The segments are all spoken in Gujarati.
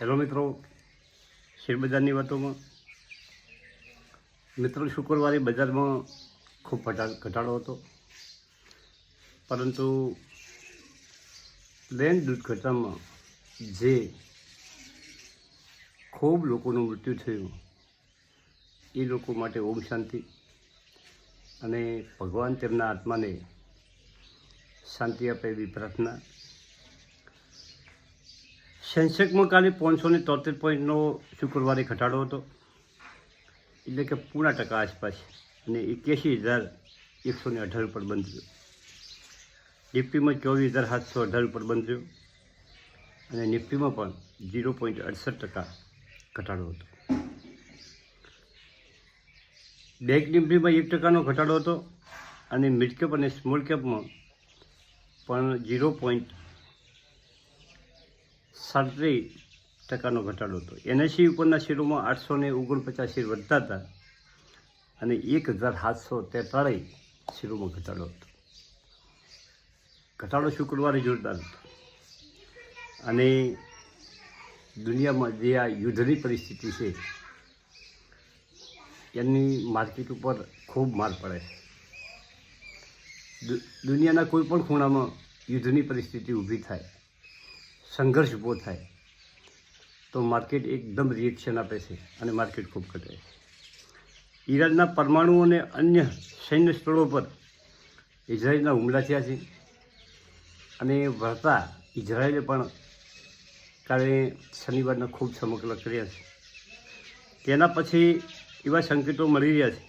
હેલો મિત્રો, શેરબજારની વાતોમાં. મિત્રો, શુક્રવારે બજારમાં ખૂબ ઘટા- ઘટાડો હતો. પરંતુ પ્લેન દૂધ ઘટામાં જે ખૂબ લોકોનું મૃત્યુ થયું, એ લોકો માટે ઓમ શાંતિ અને ભગવાન તેમના આત્માને શાંતિ આપે એવી પ્રાર્થના સેન્સેક્સમાં કાલે પાંચસો ને તોતેર પોઈન્ટનો શુક્રવારે ઘટાડો હતો. એટલે કે પૂણા ટકા આસપાસ. અને એક્યાસી હજાર એકસો ને અઢાર ઉપર બંધ થયો. નિફ્ટીમાં ચોવીસ હજાર સાતસો અઢાર ઉપર બંધ થયો. અને નિફ્ટીમાં પણ ઝીરો પોઈન્ટ અડસઠ ટકા ઘટાડો હતો. બેંક નિફ્ટીમાં એક ટકાનો ઘટાડો હતો. અને મિડ કેપ અને સ્મોલ કેપમાં પણ ઝીરો પોઈન્ટ સાડત્રીસ ટકાનો ઘટાડો હતો. એનએસસી ઉપરના શેરોમાં આઠસો ને ઓગણપચાસ શેર વધતા હતા અને એક હજાર સાતસો તેતાળીસ શેરોમાં ઘટાડો હતો. ઘટાડો શુક્રવારે જોરદાર હતો? અને દુનિયામાં જે આ યુદ્ધની પરિસ્થિતિ છે, એની માર્કેટ ઉપર ખૂબ માર પડે છે. દુનિયાના કોઈ પણ ખૂણામાં યુદ્ધની પરિસ્થિતિ ઊભી થાય. સંઘર્ષ ઊભો થાય, તો માર્કેટ એકદમ રિએક્શન આપે છે અને માર્કેટ ખૂબ ઘટે છે. ઈરાનના પરમાણુ અને અન્ય સૈન્ય સ્થળો પર ઇઝરાયલના હુમલા થયા છે અને વળતા ઇઝરાયલે પણ કાલે શનિવારના ખૂબ સમગ્ર કર્યા છે. તેના પછી એવા સંકેતો મળી રહ્યા છે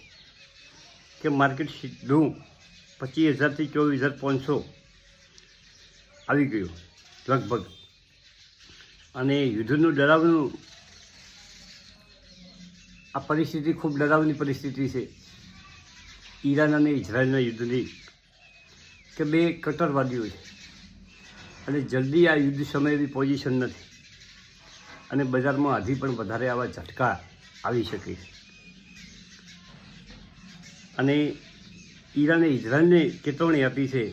કે માર્કેટ સીધું પચીસ હજારથી ચોવીસ હજાર પાંચસો આવી ગયું, લગભગ. અને યુદ્ધનું ડરાવનું આ પરિસ્થિતિ ખૂબ ડરાવની પરિસ્થિતિ છે. ઈરાન અને ઇઝરાયલના યુદ્ધની કે બે કટ્ટરવાદીઓ છે. અને જલ્દી આ યુદ્ધ સમય પોઝિશન નથી. અને બજારમાં હજી પણ વધારે આવા ઝટકા આવી શકે છે. અને ઈરાને ઇઝરાયલને ચેતવણી આપી છે.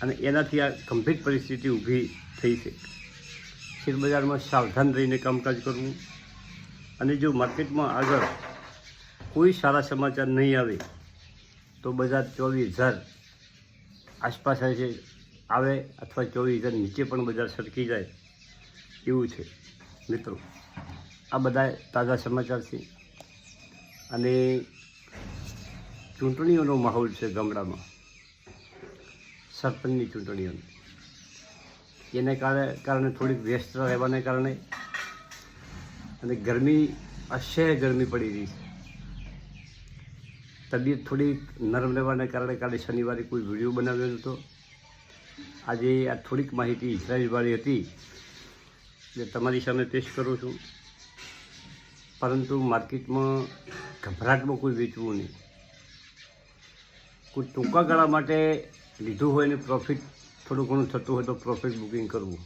અને એનાથી આ ગંભીર પરિસ્થિતિ ઊભી થઈ છે. શેરબજારમાં સાવધાન રહીને કામકાજ કરવું. અને જો માર્કેટમાં આગળ કોઈ સારા સમાચાર નહીં આવે, તો બજાર ચોવીસ હજાર આસપાસ છે, આવે અથવા ચોવીસ હજાર નીચે પણ બજાર સરકી જાય, એવું છે. મિત્રો, આ બધા તાજા સમાચાર છે. અને ચૂંટણીઓનો માહોલ છે ગામડામાં. સરપંચની ચૂંટણીઓનો. એને કારણે થોડીક વ્યસ્ત રહેવાને કારણે અને ગરમી અસહ્ય ગરમી પડી રહી છે. તબિયત થોડીક નરમ રહેવાને કારણે કાલે શનિવારે કોઈ વીડિયો બનાવ્યો નહોતો. આજે આ થોડીક માહિતી ઇઝરાયલવાળી હતી, જે તમારી સામે પેશ કરું છું. પરંતુ માર્કેટમાં ગભરાટમાં કોઈ વેચવું નહીં. કોઈ ટૂંકા ગાળા માટે લીધું હોય ને પ્રોફિટ થોડું ઘણું થતું હોય તો પ્રોફિટ બુકિંગ કરવું.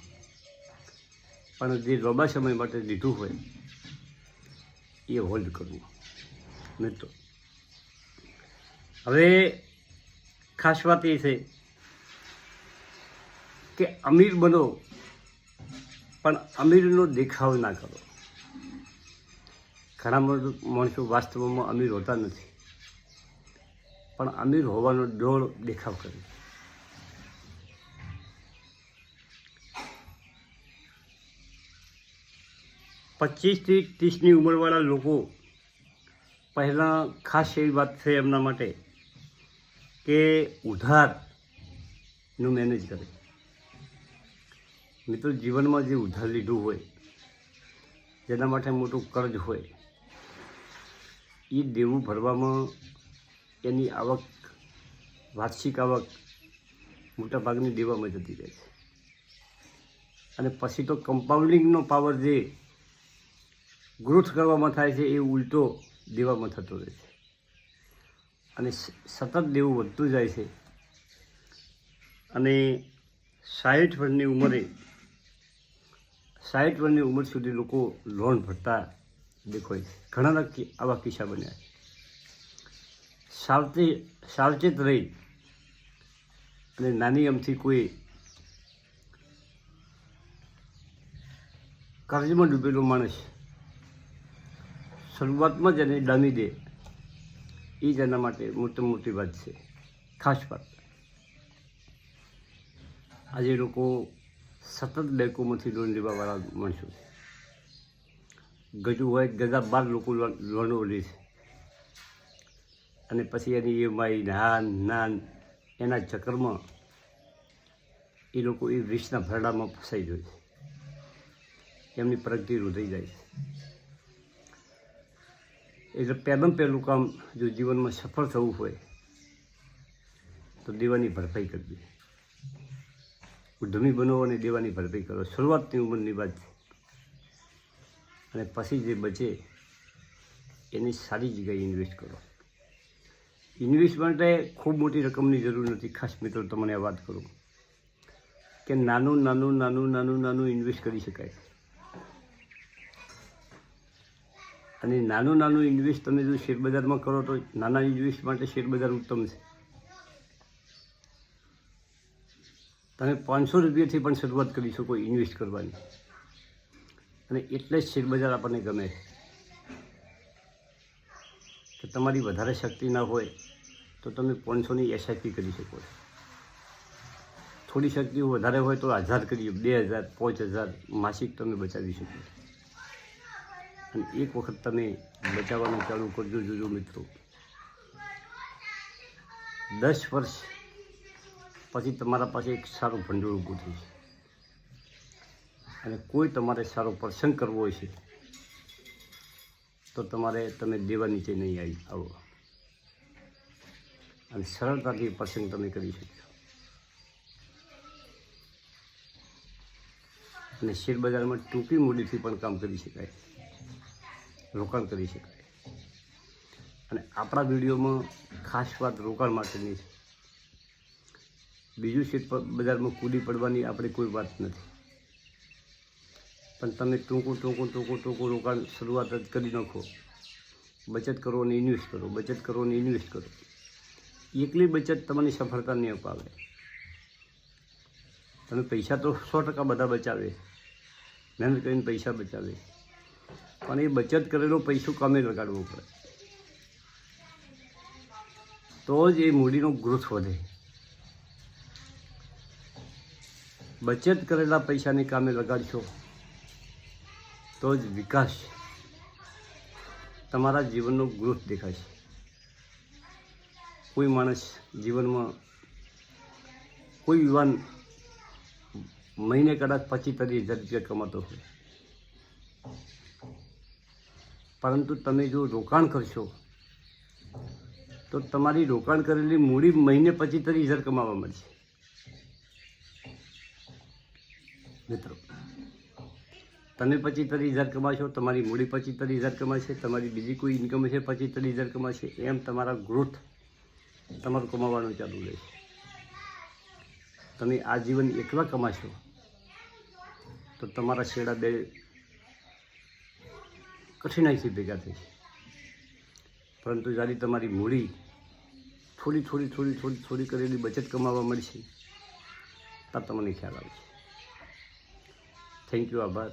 પણ જે લાંબા સમય માટે લીધું હોય, એ હોલ્ડ કરવું. મિત્રો હવે, ખાસ વાત એ છે કે અમીર બનો, પણ અમીરનો દેખાવ ના કરો. ઘણા માણસો વાસ્તવમાં અમીર હોતા નથી. પણ અમીર હોવાનો ડોળ દેખાવ કરે. પચીસથી ત્રીસની ઉંમરવાળા લોકો પહેલાં ખાસ એવી વાત છે એમના માટે કે ઉધારનું મેનેજ કરે. મિત્રો, જીવનમાં જે ઉધાર લીધું હોય, જેના માટે મોટું કર્જ હોય, એ દેવું ભરવામાં એની આવક, વાર્ષિક આવક મોટાભાગની દેવામાં જતી રહે છે. અને પછી તો કમ્પાઉન્ડિંગનો પાવર જે ગ્રોથ કરવામાં થાય છે એ ઉલટો દેવામાં થતો રહે છે. અને સતત દેવું વધતું જાય છે. અને સાઠ વર્ષની ઉંમરે સાઠ વર્ષની ઉંમર સુધી લોકો લોન ભરતા દેખાય છે. ઘણા આવા કિસ્સા બન્યા છે. સાવચે, સાવચેત રહી અને નાની અમથી કોઈ કર્જમાં ડૂબેલો માણસ શરૂઆતમાં જ એને ડામી દે. એ જ એના માટે મોટી મોટી વાત છે. ખાસ વાત. આજે લોકો સતત બેંકોમાંથી લોન લેવાવાળા માણસો છે. ગજુ હોય ગજા બાર લોકો લોન લે છે. અને પછી એની ઈએમઆઈ નાન નાન, એના ચક્કરમાં એ લોકો એ વિષના ભરડામાં ફસાઈ જાય છે. એમની પ્રગતિ રૂધાઈ જાય છે. એટલે પહેલું પહેલું કામ જો જીવનમાં સફળ થવું હોય, તો દેવાની ભરપાઈ કરવી. ઉદ્યમી બનો અને દેવાની ભરપાઈ કરો. શરૂઆતની ઉંમરની વાત છે. અને પછી જે બચે, એની સારી જગ્યાએ ઇન્વેસ્ટ કરો. ઇન્વેસ્ટ માટે ખૂબ મોટી રકમની જરૂર નથી. ખાસ મિત્રો, તમને આ વાત કરું. કે નાનું નાનું નાનું નાનું નાનું ઇન્વેસ્ટ કરી શકાય. અને નાનું નાનું ઇન્વેસ્ટ તમે જો શેરબજારમાં કરો તો નાના ઇન્વેસ્ટ માટે શેરબજાર ઉત્તમ છે. તમે પાંચસો રૂપિયાથી પણ શરૂઆત કરી શકો ઇન્વેસ્ટ કરવાની. અને એટલે જ શેરબજાર આપણને ગમે. છે કે તમારી વધારે શક્તિ ના હોય તો તમે પાંચસોની એસઆઈપી કરી શકો થોડી શક્તિ વધારે હોય તો હજાર કરીએ બે હજાર, પાંચ હજાર માસિક તમે બચાવી શકો અને એક વખત તમે બચાવવાનું ચાલુ કરજો જોજો મિત્રો. દસ વર્ષ પછી તમારા પાસે એક સારું ભંડોળ ઊભું થઈ અને કોઈ તમારે સારો પ્રસંગ કરવો હોય છે, તો તમારે તમે દેવા નીચે નહીં આવી આવો. અને સરળતાથી પ્રસંગ તમે કરી શકશો. અને શેરબજારમાં ટૂંકી મૂડીથી પણ કામ કરી શકાય. રોકાણ કરી શકાય અને આપણા વિડીયોમાં ખાસ વાત રોકાણ માટેની છે. બીજું શેર બજારમાં કૂદી પડવાની આપણે કોઈ વાત નથી. પણ તમે ટૂંકું ટૂંકું ટૂંકું ટૂંકું રોકાણ શરૂઆત જ કરી નાખો. બચત કરો અને ઇન્વેસ્ટ કરો, બચત કરો અને ઇન્વેસ્ટ કરો. એકલી બચત તમને સફળતા નહીં અપાવે. તમે પૈસા તો સો ટકા બધા બચાવે. મહેનત કરીને પૈસા બચાવે. પણ એ બચત કરેલો પૈસો કામે લગાડવો પડે. તો જ એ મૂડીનો ગ્રોથ વધે. બચત કરેલા પૈસાને કામે લગાડશો, તો જ વિકાસ તમારા જીવનનો ગ્રોથ દેખાશે. કોઈ માણસ જીવનમાં, કોઈ યુવાન મહિને કદાચ પચીસ ત્રીસ હજાર રૂપિયા કમાતો હોય. પરંતુ તમે જો રોકાણ કરશો, તો તમારી રોકાણ કરેલી મૂડી મહિને પછી તરી હજાર કમાવા મળશે. મિત્રો, તમે પછી તરી હજાર કમાશો, તમારી મૂડી પછી તરી હજાર કમાશે, તમારી બીજી કોઈ ઇન્કમ છે પછી તરી હજાર કમાશે, એમ તમારા ગ્રોથ તમારું કમાવાનું ચાલુ રહેશે. તમે આ જીવન એકલા કમાશો, તો તમારા શેડા બે કઠિનાઈથી ભેગા થશે પરંતુ જ્યારે તમારી મૂડી થોડી થોડી થોડી થોડી થોડી કરેલી બચત કમાવા મળશે ત્યાં તમને ખ્યાલ આવશે. થેન્ક યુ આભાર.